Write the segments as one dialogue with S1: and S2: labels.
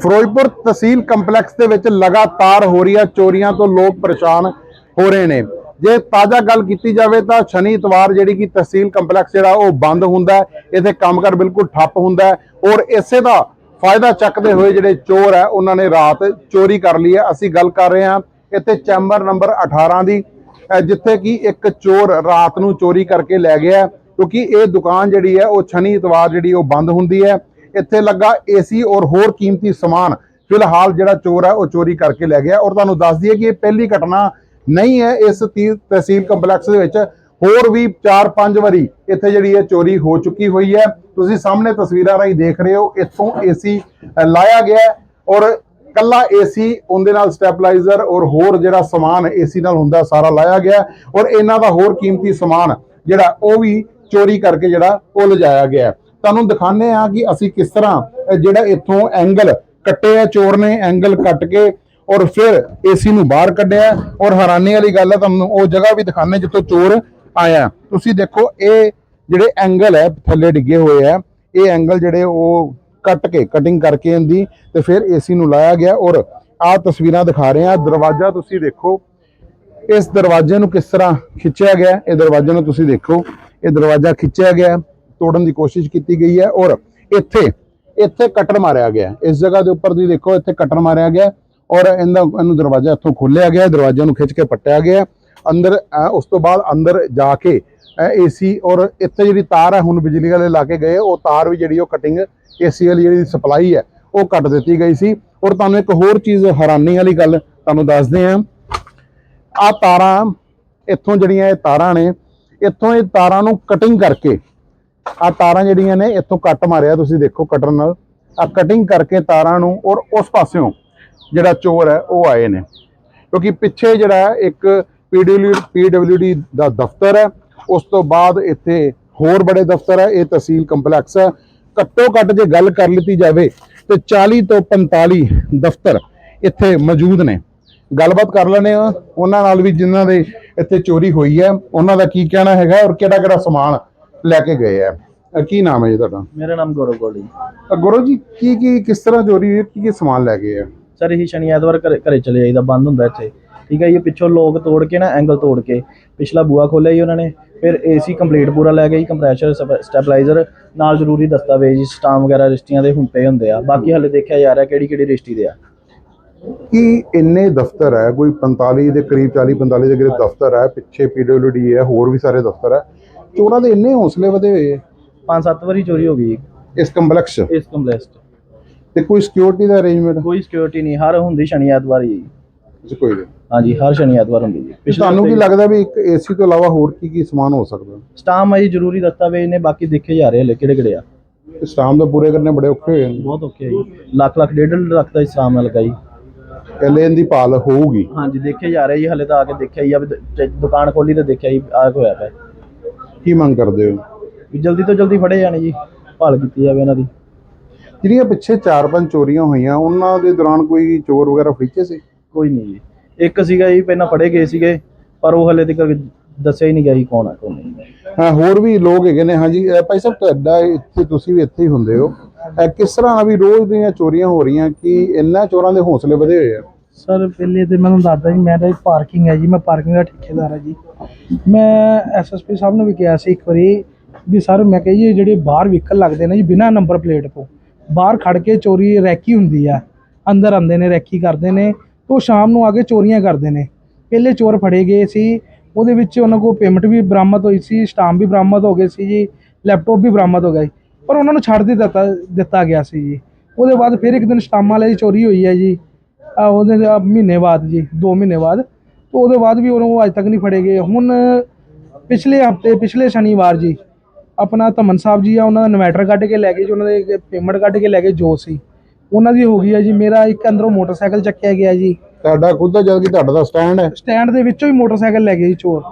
S1: ਫਿਰੋਜ਼ਪੁਰ ਤਹਿਸੀਲ complex ਦੇ ਵਿੱਚ ਲਗਾਤਾਰ ਹੋ ਰਹੀਆਂ ਚੋਰੀਆਂ ਤੋਂ ਲੋਕ ਪਰੇਸ਼ਾਨ ਹੋ ਰਹੇ ਨੇ। ਜੇ ਤਾਜ਼ਾ ਗੱਲ ਕੀਤੀ ਜਾਵੇ ਤਾਂ ਸ਼ਨੀ ਇਤਵਾਰ ਜਿਹੜੀ ਕਿ ਤਹਿਸੀਲ ਕੰਪਲੈਕਸ ਜਿਹੜਾ ਉਹ ਬੰਦ ਹੁੰਦਾ ਹੈ। ਇੱਥੇ ਕੰਮਕਾਰ ਬਿਲਕੁਲ ਠੱਪ ਹੁੰਦਾ ਹੈ ਔਰ ਇਸੇ ਦਾ ਫਾਇਦਾ ਚੱਕਦੇ ਹੋਏ ਜਿਹੜੇ ਚੋਰ ਹੈ, ਉਹਨਾਂ ਨੇ ਰਾਤ ਚੋਰੀ ਕਰ ਲਈ ਹੈ। ਅਸੀਂ ਗੱਲ ਕਰ ਰਹੇ ਹਾਂ ਇੱਥੇ ਚੈਂਬਰ ਨੰਬਰ 18 ਦੀ ਜਿੱਥੇ ਕਿ ਇੱਕ ਚੋਰ ਰਾਤ ਨੂੰ ਚੋਰੀ ਕਰਕੇ ਲੈ ਗਿਆ ਕਿਉਂਕਿ ਇਹ ਦੁਕਾਨ ਜਿਹੜੀ ਹੈ, ਉਹ ਸ਼ਨੀ ਇਤਵਾਰ ਜਿਹੜੀ ਉਹ ਬੰਦ ਹੁੰਦੀ ਹੈ। ਇੱਥੇ ਲੱਗਾ ਏਸੀ ਔਰ ਹੋਰ ਕੀਮਤੀ ਸਮਾਨ। ਫਿਲਹਾਲ ਜਿਹੜਾ ਚੋਰ ਹੈ, ਉਹ ਚੋਰੀ ਕਰਕੇ ਲੈ ਗਿਆ। ਔਰ ਤੁਹਾਨੂੰ ਦੱਸ ਦਈਏ ਕਿ ਇਹ ਪਹਿਲੀ ਘਟਨਾ ਨਹੀਂ ਹੈ। ਇਸ ਤੀ- ਤਹਿਸੀਲ ਕੰਪਲੈਕਸ ਦੇ ਵਿੱਚ ਹੋਰ ਵੀ 4-5 ਵਾਰੀ ਇੱਥੇ ਜਿਹੜੀ ਹੈ ਚੋਰੀ ਹੋ ਚੁੱਕੀ ਹੋਈ ਹੈ। ਤੁਸੀਂ ਸਾਹਮਣੇ ਤਸਵੀਰਾਂ ਰਾਹੀਂ ਦੇਖ ਰਹੇ ਹੋ, ਇੱਥੋਂ ਏਸੀ ਲਾਇਆ ਗਿਆ ਹੈ ਔਰ ਕੱਲਾ ਏਸੀ, ਉਹਦੇ ਨਾਲ ਸਟੈਬਲਾਈਜ਼ਰ ਔਰ ਹੋਰ ਜਿਹੜਾ ਸਮਾਨ ਏਸੀ ਨਾਲ ਹੁੰਦਾ, ਸਾਰਾ ਲਾਇਆ ਗਿਆ ਔਰ ਇਹਨਾਂ ਦਾ ਹੋਰ ਕੀਮਤੀ ਸਮਾਨ ਜਿਹੜਾ, ਉਹ ਵੀ ਚੋਰੀ ਕਰਕੇ ਜਿਹੜਾ, ਉਹ ਲਿਜਾਇਆ ਗਿਆ ਤੁਹਾਨੂੰ ਦਿਖਾਣੇ ਆ ਕਿ ਅਸੀਂ ਕਿਸ ਤਰ੍ਹਾਂ ਜਿਹੜਾ ਇੱਥੋਂ ਐਂਗਲ ਕੱਟੇ ਆ, ਚੋਰ ਨੇ ਐਂਗਲ ਕੱਟ ਕੇ ਔਰ ਫਿਰ ਏਸੀ ਨੂੰ ਬਾਹਰ ਕੱਢਿਆ। ਔਰ ਹੈਰਾਨੀ ਵਾਲੀ ਗੱਲ ਹੈ ਤੁਹਾਨੂੰ ਉਹ ਜਗ੍ਹਾ ਵੀ ਦਿਖਾਣੇ ਜਿੱਥੋਂ ਚੋਰ ਆਇਆ। ਤੁਸੀਂ ਦੇਖੋ, ਇਹ ਜਿਹੜੇ ਐਂਗਲ ਹੈ ਥੱਲੇ ਡਿੱਗੇ ਹੋਏ ਆ, ਇਹ ਐਂਗਲ ਜਿਹੜੇ ਉਹ ਕੱਟ ਕੇ ਕਟਿੰਗ ਕਰਕੇ ਇਹਦੀ ਤੇ ਫਿਰ ਏਸੀ ਨੂੰ ਲਾਇਆ ਗਿਆ ਔਰ ਆਹ ਤਸਵੀਰਾਂ ਦਿਖਾ ਰਹੇ ਆ ਦਰਵਾਜ਼ਾ ਤੁਸੀਂ ਦੇਖੋ, ਇਸ ਦਰਵਾਜ਼ੇ ਨੂੰ ਕਿਸ ਤਰ੍ਹਾਂ ਖਿੱਚਿਆ ਗਿਆ? ਇਹ ਦਰਵਾਜ਼ੇ ਨੂੰ ਤੁਸੀਂ ਦੇਖੋ, ਇਹ ਦਰਵਾਜ਼ਾ ਖਿੱਚਿਆ ਗਿਆ। ਤੋੜਨ ਦੀ ਕੋਸ਼ਿਸ਼ ਕੀਤੀ ਗਈ ਹੈ ਔਰ ਇੱਥੇ ਇੱਥੇ ਕਟਰ ਮਾਰਿਆ ਗਿਆ ਇਸ ਜਗ੍ਹਾ ਦੇ ਉੱਪਰ ਤੁਸੀਂ ਦੇਖੋ ਇੱਥੇ ਕਟਰ ਮਾਰਿਆ ਗਿਆ ਔਰ ਇਹਦਾ ਇਹਨੂੰ ਦਰਵਾਜ਼ਾ ਇੱਥੋਂ ਖੋਲ੍ਹਿਆ ਗਿਆ ਹੈ, ਦਰਵਾਜ਼ੇ ਨੂੰ ਖਿੱਚ ਕੇ ਪੱਟਿਆ ਗਿਆ ਅੰਦਰ ਉਸ ਤੋਂ ਬਾਅਦ ਅੰਦਰ ਜਾ ਕੇ ਏਸੀ ਔਰ ਇੱਥੇ ਜਿਹੜੀ ਤਾਰ ਹੈ ਹੁਣ ਬਿਜਲੀ ਵਾਲੇ ਲਾ ਕੇ ਗਏ ਉਹ ਤਾਰ ਵੀ ਜਿਹੜੀ ਉਹ ਕਟਿੰਗ ਏਸੀ ਵਾਲੀ ਜਿਹੜੀ ਸਪਲਾਈ ਹੈ ਉਹ ਕੱਟ ਦਿੱਤੀ ਗਈ ਸੀ। ਔਰ ਤੁਹਾਨੂੰ ਇੱਕ ਹੋਰ ਚੀਜ਼ ਹੈਰਾਨੀ ਵਾਲੀ ਗੱਲ ਤੁਹਾਨੂੰ ਦੱਸਦੇ ਹਾਂ। ਆ ਤਾਰਾਂ ਇੱਥੋਂ ਜਿਹੜੀਆਂ ਇਹ ਤਾਰਾਂ ਨੇ ਇੱਥੋਂ ਇਹ ਤਾਰਾਂ ਨੂੰ ਕਟਿੰਗ ਕਰਕੇ ਆ ਤਾਰਾਂ ਜਿਹੜੀਆਂ ਨੇ ਇੱਥੋਂ ਕੱਟ ਮਾਰਿਆ, ਤੁਸੀਂ ਦੇਖੋ ਕਟਰ ਨਾਲ। ਆ ਕਟਿੰਗ ਕਰਕੇ ਤਾਰਾਂ ਨੂੰ ਔਰ ਉਸ ਪਾਸਿਓਂ ਜਿਹੜਾ ਚੋਰ ਹੈ, ਉਹ ਆਏ ਨੇ। ਕਿਉਂਕਿ ਪਿੱਛੇ ਜਿਹੜਾ ਹੈ ਇੱਕ ਪੀਡਬਲਿਊ ਪੀਡਬਲਿਊਡੀ ਦਾ ਦਫ਼ਤਰ ਹੈ, ਉਸ ਤੋਂ ਬਾਅਦ ਇੱਥੇ ਹੋਰ ਬੜੇ ਦਫ਼ਤਰ ਹੈ, ਇਹ ਤਹਿਸੀਲ ਕੰਪਲੈਕਸ ਹੈ। ਘੱਟੋ ਘੱਟ ਜੇ ਗੱਲ ਕਰ ਲਿੱਤੀ ਜਾਵੇ, ਤੇ 40 ਤੋਂ 45 ਦਫ਼ਤਰ ਇੱਥੇ ਮੌਜੂਦ ਨੇ। ਗੱਲਬਾਤ ਕਰ ਲੈਣੇ ਆ ਉਹਨਾਂ ਨਾਲ ਵੀ ਜਿਨ੍ਹਾਂ ਦੇ ਇੱਥੇ ਚੋਰੀ ਹੋਈ ਹੈ, ਉਹਨਾਂ ਦਾ ਕੀ ਕਹਿਣਾ ਹੈਗਾ ਔਰ ਕਿਹੜਾ ਕਿਹੜਾ ਸਮਾਨ ਲੈ ਕੇ ਗਏ ਆ। ਕੀ ਨਾਮ ਹੈ ਜੀ ਤੁਹਾਡਾ?
S2: ਮੇਰਾ ਨਾਮ ਗੌਰਵ ਗੋਲੀ
S1: ਗੁਰੂ ਜੀ ਕੀ ਕੀ ਕਿਸ ਤਰ੍ਹਾਂ ਚੋਰੀ ਹੋਈ? ਕੀ ਕੀ ਸਮਾਨ ਲੈ ਗਏ ਆ?
S2: ਸਰ ਇਹੀ ਸ਼ਨੀ ਐਤਵਾਰ ਘਰੇ ਘਰੇ ਚਲੇ ਜਾਈਦਾ ਬੰਦ ਹੁੰਦਾ ਇੱਥੇ। ਠੀਕ ਹੈ ਇਹ ਪਿੱਛੋਂ ਲੋਕ ਤੋੜ ਕੇ ਨਾ ਐਂਗਲ ਤੋੜ ਕੇ ਪਿਛਲਾ ਬੂਆ ਖੋਲਿਆ ਜੀ ਉਹਨਾਂ ਨੇ। ਫਿਰ ਏਸੀ ਕੰਪਲੀਟ ਪੂਰਾ ਲੈ ਗਏ ਕੰਪਰੈਸ਼ਰ ਸਟੈਬਲਾਈਜ਼ਰ ਨਾਲ ਜ਼ਰੂਰੀ ਦਸਤਾਵੇਜ਼ ਸਟਾਮ ਵਗੈਰਾ ਰਜਿਸਟਰੀਆਂ ਦੇ ਹੁੰਪੇ ਹੁੰਦੇ ਆ। ਬਾਕੀ ਹਲੇ ਦੇਖਿਆ ਜਾ ਰਿਹਾ ਕਿਹੜੀ ਕਿਹੜੀ ਰਜਿਸਟਰੀ ਦੇ ਆ।
S1: ਕਿ ਇੰਨੇ ਦਫ਼ਤਰ ਹੈ? ਕੋਈ 45 ਦੇ ਕਰੀਬ 40 45 ਦੇ ਕਰੀਬ ਦਫ਼ਤਰ ਹੈ? ਪਿੱਛੇ ਪੀਡਬਲਯੂਡੀ ਹੈ ਹੋਰ ਵੀ ਸਾਰੇ ਦਫ਼ਤਰ ਹੈ। ਚੋਰਾਂ ਦੇ ਇੰਨੇ ਹੌਸਲੇ ਵਧੇ ਹੋਏ ਹੈ
S2: ਪੰਜ ਸੱਤ ਵਾਰੀ ਚੋਰੀ ਹੋ ਗਈ
S1: ਇਸ ਕੰਪਲੈਕਸ 'ਚ?
S2: ਇਸ ਕੰਪਲੈਕਸ 'ਚ।
S1: ਤੇ ਕੋਈ ਸਿਕਿਉਰਿਟੀ ਦਾ ਅਰੇਂਜਮੈਂਟ
S2: ਕੋਈ ਸਿਕਿਉਰਿਟੀ ਨਹੀਂ ਹਰ ਹੁੰਦੀ ਸ਼ਨੀ ਐਤਵਾਰ ਹੀ
S1: ਕੋਈ ਨਹੀਂ।
S2: ਹਾਂਜੀ ਹਰ ਸ਼ਨੀ ਐਤਵਾਰ ਹੁੰਦੀ ਜੀ।
S1: ਤੁਹਾਨੂੰ ਕੀ ਲੱਗਦਾ ਵੀ ਇੱਕ ਏਸੀ ਤੋਂ ਇਲਾਵਾ ਹੋਰ ਕੀ ਕੀ ਸਮਾਨ ਹੋ ਸਕਦਾ?
S2: ਸਟਾਮ ਆ ਜੀ ਜ਼ਰੂਰੀ ਦਸਤਾਵੇਜ਼ ਨੇ ਬਾਕੀ ਦੇਖੇ ਜਾ ਰਹੇ ਹਲੇ ਕਿਹੜੇ ਕਿਹੜੇ ਆ।
S1: ਸਟਾਮ ਦਾ ਪੂਰੇ ਕਰਨੇ ਬੜੇ ਔਖੇ ਹੋਏ ਨੇ।
S2: ਬਹੁਤ ਔਖੇ ਆ ਜੀ। ਲੱਖ ਲੱਖ ਡੇਢ ਡੇਢ ਲੱਖ ਦਾ ਸਟਾਮ ਨਾਲ ਲਗਾ ਜੀ।
S1: ਪਹਿਲੇ ਇਹਦੀ ਭਾਲ ਹੋਊਗੀ।
S2: ਹਾਂਜੀ ਦੇਖੇ ਜਾ ਰਹੇ ਜੀ ਹਲੇ ਤਾਂ ਆ ਕੇ ਦੇਖਿਆ ਹੀ ਆ ਵੀ ਦ- ਦੁਕਾਨ ਖੋਲੀ ਤੇ ਦੇਖਿਆ ਹੀ ਆ ਹੋਇਆ ਪਿਆ।
S1: ਕੀ ਮੰਗ ਕਰਦੇ ਹੋ?
S2: ਵੀ ਜਲਦੀ ਤੋਂ ਜਲਦੀ ਫੜੇ ਜਾਣੇ ਜੀ ਭਾਲ ਕੀਤੀ ਜਾਵੇ ਇਹਨਾਂ ਦੀ।
S1: ਜਿਹੜੀਆਂ ਪਿੱਛੇ ਚਾਰ ਪੰਜ ਚੋਰੀਆਂ ਹੋਈਆਂ ਉਹਨਾਂ ਦੇ ਦੌਰਾਨ ਕੋਈ ਚੋਰ ਵਗੈਰਾ ਫੜੀਚੇ ਸੀ?
S2: ਕੋਈ ਨਹੀਂ ਜੀ। ਇੱਕ ਸੀਗਾ ਜੀ ਪਹਿਲਾਂ ਫੜੇ ਗਏ ਸੀਗੇ ਪਰ ਉਹ ਹਲੇ ਤੱਕ ਦੱਸਿਆ ਹੀ ਨਹੀਂ ਗਿਆ ਜੀ ਕੌਣ ਆ ਕੌਣ ਨਹੀਂ
S1: ਹਾਂ। ਹੋਰ ਵੀ ਲੋਕ ਹੈਗੇ ਨੇ। ਹਾਂਜੀ ਅਹ ਭਾਈ ਸਾਹਿਬ ਤੁਹਾਡਾ ਇੱਥੇ ਤੁਸੀਂ ਵੀ ਇੱਥੇ ਹੀ ਹੁੰਦੇ ਹੋ। ਅਹ ਕਿਸ ਤਰ੍ਹਾਂ ਵੀ ਰੋਜ਼ ਦੀਆਂ ਚੋਰੀਆਂ ਹੋ ਰਹੀਆਂ ਕਿ ਇੰਨਾ ਚੋਰਾਂ ਦੇ ਹੌਸਲੇ ਵਧੇ ਹੋਏ ਆ?
S3: ਸਰ, ਪਹਿਲੇ ਤੇ ਮੈਨੂੰ ਦੱਸਦਾ ਜੀ, ਮੈਂ ਮੇਰਾ ਪਾਰਕਿੰਗ ਹੈ ਜੀ, ਮੈਂ ਪਾਰਕਿੰਗ ਦਾ ਠੇਕੇਦਾਰ ਹਾਂ ਜੀ। ਮੈਂ ਐਸਐਸਪੀ ਸਾਹਿਬ ਨੂੰ ਵੀ ਕਿਹਾ ਸੀ ਇੱਕ ਵਾਰੀ ਵੀ ਸਰ, ਮੈਂ ਕਹੀ ਜੀ ਜਿਹੜੇ ਬਾਹਰ ਵਹੀਕਲ ਲੱਗਦੇ ਨੇ ਜੀ, ਬਿਨਾਂ ਨੰਬਰ ਪਲੇਟ ਤੋਂ, ਬਾਹਰ ਖੜ ਕੇ ਚੋਰੀ ਰੈਕੀ ਹੁੰਦੀ ਆ, ਅੰਦਰ ਆਉਂਦੇ ਨੇ, ਰੈਕੀ ਕਰਦੇ ਨੇ ਉਹ ਸ਼ਾਮ ਨੂੰ ਆ ਕੇ ਚੋਰੀਆਂ ਕਰਦੇ ਨੇ। ਪਹਿਲੇ ਚੋਰ ਫੜੇ ਗਏ ਸੀ, ਉਹਦੇ ਵਿੱਚ ਉਹਨਾਂ ਕੋਲ ਪੇਮੈਂਟ ਵੀ ਬਰਾਮਦ ਹੋਈ ਸੀ ਸਟਾਮ ਵੀ ਬਰਾਮਦ ਹੋ ਗਏ ਸੀ ਜੀ ਲੈਪਟਾਪ ਵੀ ਬਰਾਮਦ ਹੋ ਗਿਆ ਜੀ, ਪਰ ਉਹਨਾਂ ਨੂੰ ਛੱਡ ਦੇ ਦਿੱਤਾ ਦਿੱਤਾ ਗਿਆ ਸੀ ਜੀ। ਉਹਦੇ ਬਾਅਦ ਫਿਰ ਇੱਕ ਦਿਨ ਸਟਾਮਾਂ ਵਾਲੇ ਦੀ ਚੋਰੀ ਹੋਈ ਹੈ ਜੀ। ਆ ਉਹਦੇ ਮਹੀਨੇ ਬਾਅਦ ਜੀ 2 ਮਹੀਨੇ ਬਾਅਦ। ਤੇ ਉਹਦੇ ਬਾਅਦ ਵੀ ਉਹਨੂੰ ਅੱਜ ਤੱਕ ਨਹੀਂ ਫੜੇ ਗਏ। ਹੁਣ ਪਿਛਲੇ ਹਫ਼ਤੇ ਪਿਛਲੇ ਸ਼ਨੀਵਾਰ ਜੀ ਆਪਣਾ ਧਮਨ ਸਾਹਿਬ ਜੀ ਆ ਉਹਨਾਂ ਦਾ ਇਨਵੈਟਰ ਕੱਢ ਕੇ ਲੈ ਗਏ ਜੀ ਉਹਨਾਂ ਦੇ ਪੇਮੈਂਟ ਕੱਢ ਕੇ ਲੈ ਗਏ ਜੋ ਸੀ। ਉਹਨਾਂ ਦੀ ਹੋ ਗਈ ਹੈ ਜੀ ਮੇਰਾ ਇੱਕ ਅੰਦਰੋਂ ਮੋਟਰਸਾਈਕਲ ਚੱਕਿਆ ਗਿਆ ਜੀ।
S1: ਤੁਹਾਡਾ ਖੁਦ ਦਾ ਜਦ ਕਿ ਤੁਹਾਡਾ ਦਾ ਸਟੈਂਡ ਹੈ।
S3: ਸਟੈਂਡ ਦੇ ਵਿੱਚੋਂ ਹੀ ਮੋਟਰਸਾਈਕਲ ਲੈ ਗਏ ਜੀ ਚੋਰ।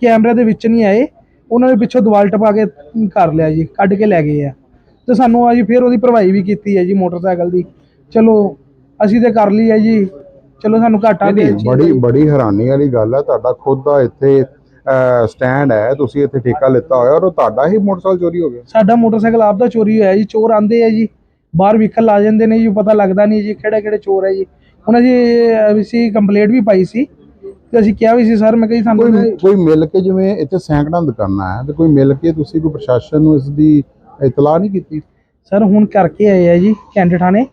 S3: ਕੈਮਰੇ ਦੇ ਵਿੱਚ ਨਹੀਂ ਆਏ। ਉਹਨਾਂ ਨੇ ਪਿੱਛੋਂ ਦੀਵਾਲ ਟਪਾ ਕੇ ਕਰ ਲਿਆ ਜੀ ਕੱਢ ਕੇ ਲੈ ਗਏ ਆ। ਤੇ ਸਾਨੂੰ ਆ ਜੀ ਫਿਰ ਉਹਦੀ ਭਰਵਾਈ ਵੀ ਕੀਤੀ ਹੈ ਜੀ ਮੋਟਰਸਾਈਕਲ ਦੀ। ਚਲੋ ਅਸੀਂ ਤੇ ਕਰ ਲਈ ਹੈ ਜੀ। ਚਲੋ ਸਾਨੂੰ ਘਾਟਾ ਦੇ
S1: ਬੜੀ ਬੜੀ ਹੈਰਾਨੀ ਵਾਲੀ ਗੱਲ ਹੈ। ਤੁਹਾਡਾ ਖੁਦ ਦਾ ਇੱਥੇ ਸਟੈਂਡ ਹੈ। ਤੁਸੀਂ ਇੱਥੇ ਠੇਕਾ ਲਿੱਤਾ ਹੋਇਆ ਔਰ ਉਹ ਤੁਹਾਡਾ ਹੀ ਮੋਟਰਸਾਈਕਲ ਚੋਰੀ ਹੋ ਗਿਆ।
S3: ਸਾਡਾ ਮੋਟਰਸਾਈਕਲ ਆਪ ਦਾ ਚੋਰੀ ਹੋਇਆ ਜੀ। ਚੋਰ ਆਂਦੇ ਆ ਜੀ। ਬਾਹਰ ਵਹੀਕਲ ਲਾ ਜਾਂਦੇ ਨੇ ਜੀ। ਪਤਾ ਲੱਗਦਾ ਨਹੀਂ ਜੀ ਕਿਹੜੇ ਕਿਹੜੇ ਚੋਰ ਹੈ ਜੀ। ਹੁਣ ਅਸੀਂ ਅਸੀਂ ਕੰਪਲੇਂਟ ਵੀ ਪਾਈ ਸੀ। ਤੇ ਅਸੀਂ ਕਿਹਾ ਵੀ ਸੀ ਸਰ ਮੈਂ ਕਿਹਾ ਜੀ ਸਾਨੂੰ
S1: ਕੋਈ ਕੋਈ ਮਿਲ ਕੇ ਜਿਵੇਂ ਇੱਥੇ ਸੈਂਕੜਾਂ ਦੁਕਾਨਾਂ ਹੈ ਤੇ ਕੋਈ ਮਿਲ ਕੇ ਤੁਸੀਂ ਕੋਈ ਪ੍ਰਸ਼ਾਸਨ ਨੂੰ ਇਸ ਦੀ ਇਤਲਾਹ ਨਹੀਂ ਕੀਤੀ?
S3: ਸਰ ਹੁਣ ਕਰਕੇ ਆਏ ਆ ਜੀ ਕੈਂਟ ਥਾਣੇ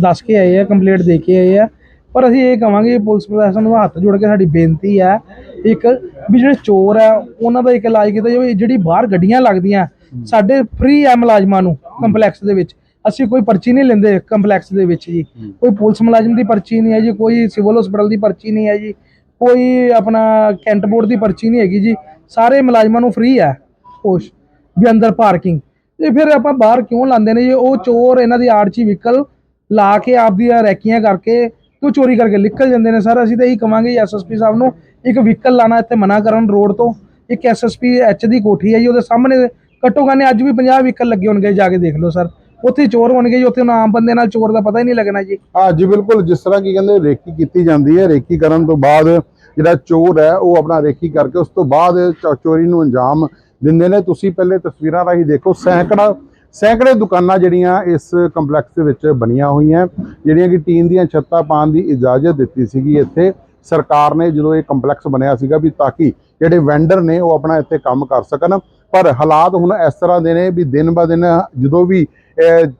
S3: ਦੱਸ ਕੇ ਆਏ ਆ ਕੰਪਲੀਟ ਦੇ ਕੇ ਆਏ ਆ। ਪਰ ਅਸੀਂ ਇਹ ਕਵਾਂਗੇ ਪੁਲਿਸ ਪ੍ਰਸ਼ਾਸਨ ਨੂੰ ਹੱਥ ਜੋੜ ਕੇ ਸਾਡੀ ਬੇਨਤੀ ਹੈ ਇੱਕ ਵੀ ਜਿਹੜੇ ਚੋਰ ਆ, ਉਹਨਾਂ ਦਾ ਇੱਕ ਇਲਾਜ ਕੀਤਾ ਜਾਵੇ, ਜਿਹੜੀ ਬਾਹਰ ਗੱਡੀਆਂ ਲੱਗਦੀਆਂ, ਸਾਡੇ ਫ੍ਰੀ ਆ ਮੁਲਾਜ਼ਮਾਂ ਨੂੰ ਕੰਪਲੈਕਸ ਦੇ ਵਿੱਚ। ਅਸੀਂ ਕੋਈ ਪਰਚੀ ਨਹੀਂ ਲੈਂਦੇ ਕੰਪਲੈਕਸ ਦੇ ਵਿੱਚ ਜੀ। ਕੋਈ ਪੁਲਿਸ ਮੁਲਾਜ਼ਮ ਦੀ ਪਰਚੀ ਨਹੀਂ ਹੈ ਜੀ, ਕੋਈ ਸਿਵਲ ਹਸਪਤਾਲ ਦੀ ਪਰਚੀ ਨਹੀਂ ਹੈ ਜੀ। ਕੋਈ ਆਪਣਾ ਕੈਂਟ ਬੋਰਡ ਦੀ ਪਰਚੀ ਨਹੀਂ ਹੈਗੀ ਜੀ। ਸਾਰੇ ਮੁਲਾਜ਼ਮਾਂ ਨੂੰ ਫ੍ਰੀ ਹੈ ਕੁਛ ਵੀ ਅੰਦਰ ਪਾਰਕਿੰਗ ਤੇ ਫਿਰ ਆਪਾਂ ਬਾਹਰ ਕਿਉਂ ਲਾਉਂਦੇ ਨੇ ਜੀ? ਉਹ ਚੋਰ, ਇਹਨਾਂ ਦੀ ਆੜਚੀ ਵਹੀਕਲ ਲਾ ਕੇ ਆਪਦੀਆਂ ਰੈਕੀਆਂ ਕਰਕੇ ਕਿਉਂ ਚੋਰੀ ਕਰਕੇ ਨਿਕਲ ਜਾਂਦੇ ਨੇ ਸਰ। ਅਸੀਂ ਤਾਂ ਇਹੀ ਕਵਾਂਗੇ ਐਸਐਸਪੀ ਸਾਹਿਬ ਨੂੰ, ਇੱਕ ਵਹੀਕਲ ਲਾਣਾ ਇੱਥੇ ਮਨਾ ਕਰਨ ਰੋਡ ਤੋਂ, ਇੱਕ ਐਸਐਸਪੀ ਐਚ ਦੀ ਕੋਠੀ ਹੈ ਜੀ, ਉਹਦੇ ਸਾਹਮਣੇ ਘੱਟੋ ਘੱਟ ਅੱਜ ਵੀ 50 ਵਹੀਕਲ ਲੱਗੇ ਹੋਣਗੇ ਜਾ ਕੇ ਦੇਖ ਲਓ ਸਰ। ਉੱਥੇ ਚੋਰ ਹੋਣਗੇ ਜੀ, ਉੱਥੇ ਹੁਣ ਆਮ ਬੰਦੇ ਨਾਲ ਚੋਰ ਦਾ ਪਤਾ ਹੀ ਨਹੀਂ ਲੱਗਣਾ ਜੀ।
S1: ਹਾਂ ਜੀ, ਬਿਲਕੁਲ ਜਿਸ ਤਰ੍ਹਾਂ ਕੀ ਕਹਿੰਦੇ ਰੇਕੀ ਕੀਤੀ ਜਾਂਦੀ ਹੈ, ਰੇਕੀ ਕਰਨ ਤੋਂ ਬਾਅਦ ਜਿਹੜਾ ਚੋਰ ਹੈ, ਉਹ ਆਪਣਾ ਰੇਕੀ ਕਰਕੇ ਉਸ ਤੋਂ ਬਾਅਦ ਚੋਰੀ ਨੂੰ ਅੰਜਾਮ ਦਿੰਦੇ ਨੇ। ਤੁਸੀਂ ਪਹਿਲੇ ਤਸਵੀਰਾਂ ਰਾਹੀਂ ਦੇਖੋ, ਸੈਂਕੜਾ ਸੈਂਕੜੇ ਦੁਕਾਨਾਂ ਜਿਹੜੀਆਂ ਇਸ ਕੰਪਲੈਕਸ ਦੇ ਵਿੱਚ ਬਣੀਆਂ ਹੋਈਆਂ ਜਿਹੜੀਆਂ ਕਿ ਟੀਨ ਦੀਆਂ ਛੱਤਾਂ ਪਾਉਣ ਦੀ ਇਜਾਜ਼ਤ ਦਿੱਤੀ ਸੀਗੀ ਇੱਥੇ। ਸਰਕਾਰ ਨੇ ਜਦੋਂ ਇਹ ਕੰਪਲੈਕਸ ਬਣਿਆ ਸੀਗਾ ਵੀ ਤਾਂ ਕਿ ਜਿਹੜੇ ਵੈਂਡਰ ਨੇ ਉਹ ਆਪਣਾ ਇੱਥੇ ਕੰਮ ਕਰ ਸਕਣ ਪਰ ਹਾਲਾਤ ਹੁਣ ਇਸ ਤਰ੍ਹਾਂ ਦੇ ਨੇ ਵੀ ਦਿਨ ਬ ਦਿਨ ਜਦੋਂ ਵੀ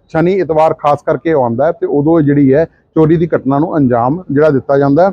S1: ਸ਼ਨੀ ਇਤਵਾਰ ਖਾਸ ਕਰਕੇ ਆਉਂਦਾ ਹੈ ਤੇ ਉਦੋਂ ਜਿਹੜੀ ਹੈ ਚੋਰੀ ਦੀ ਘਟਨਾ ਨੂੰ ਅੰਜਾਮ ਜਿਹੜਾ ਦਿੱਤਾ ਜਾਂਦਾ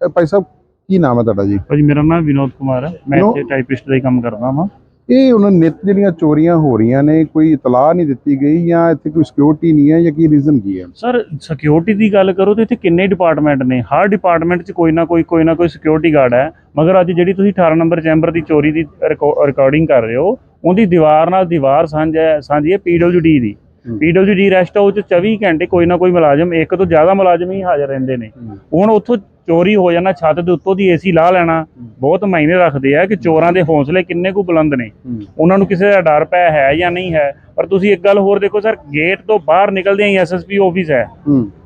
S1: ਭਾਈ ਸਾਹਿਬ ਕੀ ਨਾਮ ਹੈ ਤੁਹਾਡਾ ਜੀ?
S4: ਭਾਜੀ ਮੇਰਾ ਨਾਮ ਵਿਨੋਦ ਕੁਮਾਰ ਹੈ। ਮੈਂ ਇੱਥੇ ਟਾਈਪਿਸਟ ਦਾ ਹੀ ਕੰਮ ਕਰਦਾ ਹਾਂ
S1: ਇਹ ਉਹਨਾਂ ਨਿਤ ਜਿਹੜੀਆਂ ਚੋਰੀਆਂ ਹੋ ਰਹੀਆਂ ਨੇ ਕੋਈ ਇਤਲਾਹ ਨਹੀਂ ਦਿੱਤੀ ਗਈ ਜਾਂ ਇੱਥੇ ਕੋਈ ਸਿਕਿਉਰਿਟੀ ਨਹੀਂ ਹੈ ਜਾਂ ਕੀ ਰੀਜ਼ਨ ਕੀ ਹੈ?
S4: ਸਰ ਸਿਕਿਉਰਿਟੀ ਦੀ ਗੱਲ ਕਰੋ ਤੇ ਇੱਥੇ ਕਿੰਨੇ ਡਿਪਾਰਟਮੈਂਟ ਨੇ? ਹਰ ਡਿਪਾਰਟਮੈਂਟ 'ਚ ਕੋਈ ਨਾ ਕੋਈ ਕੋਈ ਨਾ ਕੋਈ ਸਿਕਿਉਰਿਟੀ ਗਾਰਡ ਹੈ। ਮਗਰ ਅੱਜ ਜਿਹੜੀ ਤੁਸੀਂ 18 ਨੰਬਰ ਚੈਂਬਰ ਦੀ ਚੋਰੀ ਦੀ ਰਿਕਾਰਡਿੰਗ ਕਰ ਰਹੇ ਹੋ ਉਹਦੀ ਦੀਵਾਰ ਨਾਲ ਦੀਵਾਰ ਸਾਂਝਾ ਸਾਂਝੀ ਹੈ ਪੀਡਬਲਯੂਡੀ ਦੀ।
S1: ਹੂੰ।
S4: ਪੀਡਬਲਯੂਡੀ ਰੈਸਟ ਹਾਊਸ 'ਚ 24 ਘੰਟੇ ਕੋਈ ਨਾ ਕੋਈ ਮੁਲਾਜ਼ਮ ਇੱਕ ਤੋਂ ਜ਼ਿਆਦਾ ਮੁਲਾਜ਼ਮ ਹੀ ਹਾਜ਼ਰ ਰਹਿੰਦੇ ਨੇ। ਹੁਣ ਉੱਥੋਂ ਚੋਰੀ ਹੋ ਜਾਣਾ ਛੱਤ ਦੇ ਉੱਤੋਂ ਦੀ ਏਸੀ ਲਾ ਲੈਣਾ ਬਹੁਤ ਮਾਇਨੇ ਰੱਖਦੇ ਆ ਕਿ ਚੋਰਾਂ ਦੇ ਹੌਸਲੇ ਕਿੰਨੇ ਕੁ ਬੁਲੰਦ ਨੇ। ਉਹਨਾਂ ਨੂੰ ਕਿਸੇ ਦਾ ਡਰ ਪਿਆ ਹੈ ਜਾਂ ਨਹੀਂ ਹੈ ਪਰ ਤੁਸੀਂ ਇੱਕ ਗੱਲ ਹੋਰ ਦੇਖੋ ਸਰ ਗੇਟ ਤੋਂ ਬਾਹਰ ਨਿਕਲਦੇ ਹੀ ਐਸਐਸਪੀ ਆਫਿਸ ਹੈ।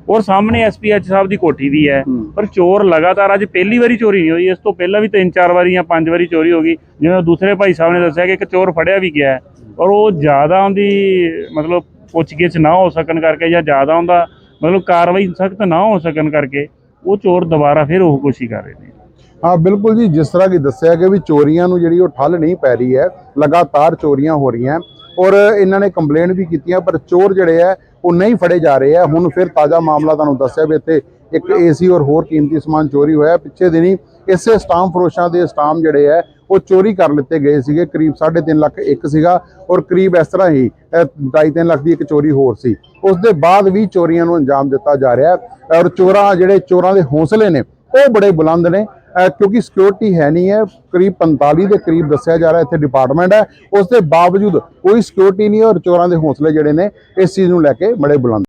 S4: ਔਰ ਸਾਹਮਣੇ ਐਸਪੀਐਚ ਸਾਹਿਬ ਦੀ ਕੋਠੀ ਵੀ ਹੈ। ਪਰ ਚੋਰ ਲਗਾਤਾਰ ਅੱਜ ਪਹਿਲੀ ਵਾਰੀ ਚੋਰੀ ਨਹੀਂ ਹੋਈ ਇਸ ਤੋਂ ਪਹਿਲਾਂ ਵੀ ਤਿੰਨ ਚਾਰ ਵਾਰੀ ਜਾਂ ਪੰਜ ਵਾਰੀ ਚੋਰੀ ਹੋ ਗਈ ਜਿਵੇਂ ਦੂਸਰੇ ਭਾਈ ਸਾਹਿਬ ਨੇ ਦੱਸਿਆ ਕਿ ਇੱਕ ਚੋਰ ਫੜਿਆ ਵੀ ਗਿਆ ਔਰ ਉਹ ਜ਼ਿਆਦਾ ਉਹਦੀ ਮਤਲਬ ਪੁੱਛਗਿੱਛ ਨਾ ਹੋ ਸਕਣ ਕਰਕੇ ਜਾਂ ਜ਼ਿਆਦਾ ਉਹਦਾ ਮਤਲਬ ਕਾਰਵਾਈ ਸਖਤ ਨਾ ਹੋ ਸਕਣ ਕਰਕੇ ਉਹ ਚੋਰ ਦੁਬਾਰਾ ਫਿਰ ਉਹ ਕੋਸ਼ਿਸ਼ ਕਰ ਰਹੇ ਨੇ।
S1: ਹਾਂ, ਬਿਲਕੁਲ ਜੀ, ਜਿਸ ਤਰ੍ਹਾਂ ਕਿ ਦੱਸਿਆ ਕਿ ਵੀ ਚੋਰੀਆਂ ਨੂੰ ਜਿਹੜੀ ਉਹ ਠੱਲ ਨਹੀਂ ਪੈ ਰਹੀ ਹੈ, ਲਗਾਤਾਰ ਚੋਰੀਆਂ ਹੋ ਰਹੀਆਂ ਔਰ ਇਹਨਾਂ ਨੇ ਕੰਪਲੇਂਟ ਵੀ ਕੀਤੀਆਂ, ਪਰ ਚੋਰ ਜਿਹੜੇ ਆ ਉਹ ਨਹੀਂ ਫੜੇ ਜਾ ਰਹੇ ਆ ਹੁਣ ਫਿਰ ਤਾਜ਼ਾ ਮਾਮਲਾ ਤੁਹਾਨੂੰ ਦੱਸਿਆ ਵੀ ਇੱਥੇ ਇੱਕ ਏਸੀ ਔਰ ਹੋਰ ਕੀਮਤੀ ਸਮਾਨ ਚੋਰੀ ਹੋਇਆ। ਪਿੱਛੇ ਦਿਨੀ ਇਸੇ ਸਟਾਮ ਫਰੋਸ਼ਾਂ ਦੇ ਸਟਾਮ ਜਿਹੜੇ ਆ ਉਹ ਚੋਰੀ ਕਰ ਲਿੱਤੇ ਗਏ ਸੀਗੇ। ਕਰੀਬ 3.5 ਲੱਖ ਇੱਕ ਸੀਗਾ ਔਰ ਕਰੀਬ ਇਸ ਤਰ੍ਹਾਂ ਹੀ 2.5 ਲੱਖ ਦੀ ਇੱਕ ਚੋਰੀ ਹੋਰ ਸੀ। ਉਸ ਦੇ ਬਾਅਦ ਵੀ ਚੋਰੀਆਂ ਨੂੰ ਅੰਜਾਮ ਦਿੱਤਾ ਜਾ ਰਿਹਾ ਹੈ ਔਰ ਚੋਰਾਂ ਜਿਹੜੇ ਚੋਰਾਂ ਦੇ ਹੌਸਲੇ ਨੇ, ਉਹ ਬੜੇ ਬੁਲੰਦ ਨੇ ਕਿਉਂਕਿ ਸਿਕਿਉਰਿਟੀ ਹੈ ਨਹੀਂ ਹੈ। ਕਰੀਬ 45 ਦੇ ਕਰੀਬ ਦੱਸਿਆ ਜਾ ਰਿਹਾ, ਇੱਥੇ ਡਿਪਾਰਟਮੈਂਟ ਹੈ। ਉਸ ਦੇ ਬਾਵਜੂਦ ਕੋਈ ਸਿਕਿਉਰਿਟੀ ਨਹੀਂ ਔਰ ਚੋਰਾਂ ਦੇ ਹੌਸਲੇ ਜਿਹੜੇ ਨੇ, ਇਸ ਚੀਜ਼ ਨੂੰ ਲੈ ਕੇ ਬੜੇ ਬੁਲੰਦ